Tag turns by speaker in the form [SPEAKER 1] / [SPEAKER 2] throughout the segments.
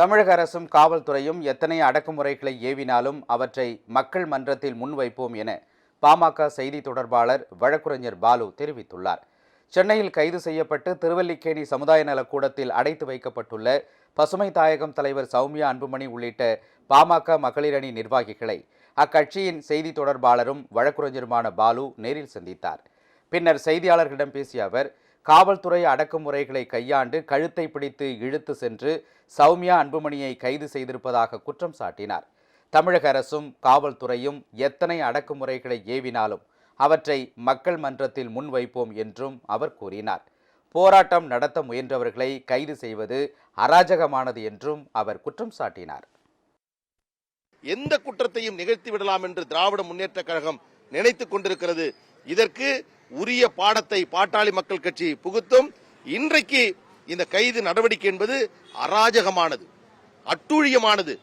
[SPEAKER 1] தமிழக அரசும் காவல்துறையும் எத்தனை அடக்குமுறைகளை ஏவினாலும் அவற்றை மக்கள் மன்றத்தில் முன்வைப்போம் என பாமக செய்தி தொடர்பாளர் வழக்குரைஞர் பாலு தெரிவித்துள்ளார் சென்னையில் கைது செய்யப்பட்டு திருவல்லிக்கேணி சமுதாய நலக்கூடத்தில் அடைத்து வைக்கப்பட்டுள்ள பசுமை தாயகம் தலைவர் சௌமியா அன்புமணி உள்ளிட்ட பாமக மகளிரணி நிர்வாகிகளை அக்கட்சியின் செய்தி தொடர்பாளரும் வழக்குரைஞருமான பாலு நேரில் சந்தித்தார் பின்னர் செய்தியாளர்களிடம் பேசிய அவர் காவல்துறை அடக்குமுறைகளை கையாண்டு கழுத்தை பிடித்து இழுத்து சென்று சௌமியா அன்புமணியை கைது செய்திருப்பதாக குற்றம் சாட்டினார் தமிழக அரசும் காவல்துறையும் எத்தனை அடக்குமுறைகளை ஏவினாலும் அவற்றை மக்கள் மன்றத்தில் முன்வைப்போம் என்றும் அவர் கூறினார் போராட்டம் நடத்த முயன்றவர்களை கைது செய்வது அராஜகமானது என்றும் அவர் குற்றம் சாட்டினார்
[SPEAKER 2] எந்த குற்றத்தையும் நிகழ்த்தி விடலாம் என்று திராவிட முன்னேற்ற கழகம் நினைத்துக் கொண்டிருக்கிறது இதற்கு உரிய பாடத்தை பாட்டாளி மக்கள் கட்சி புகுத்தும் இன்றைக்கு இந்த கைது நடவடிக்கை என்பது அராஜகமானது அட்டூழியமானது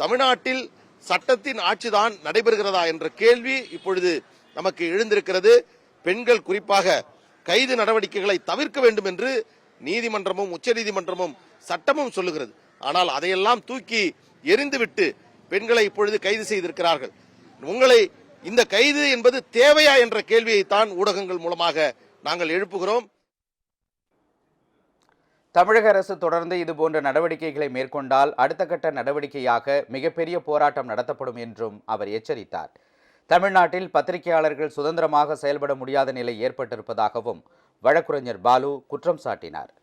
[SPEAKER 2] தமிழ்நாட்டில் சட்டத்தின் ஆட்சிதான் நடைபெறுகிறதா என்ற கேள்வி இப்பொழுது நமக்கு எழுந்திருக்கிறது பெண்கள் குறிப்பாக கைது நடவடிக்கைகளை தவிர்க்க வேண்டும் என்று நீதிமன்றமும் உச்சநீதிமன்றமும் சட்டமும் சொல்லுகிறது ஆனால் அதையெல்லாம் தூக்கி எரிந்துவிட்டு பெண்களை இப்பொழுது கைது செய்திருக்கிறார்கள் உங்களை இந்த கைது என்பது தேவையா என்ற கேள்வியை தான் ஊடகங்கள் மூலமாக நாங்கள் எழுப்புகிறோம்
[SPEAKER 1] தமிழக அரசு தொடர்ந்து இதுபோன்ற நடவடிக்கைகளை மேற்கொண்டால் அடுத்த கட்ட நடவடிக்கையாக மிகப்பெரிய போராட்டம் நடத்தப்படும் என்றும் அவர் எச்சரித்தார் தமிழ்நாட்டில் பத்திரிகையாளர்கள் சுதந்திரமாக செயல்பட முடியாத நிலை ஏற்பட்டிருப்பதாகவும் வழக்குரைஞர் பாலு குற்றம் சாட்டினார்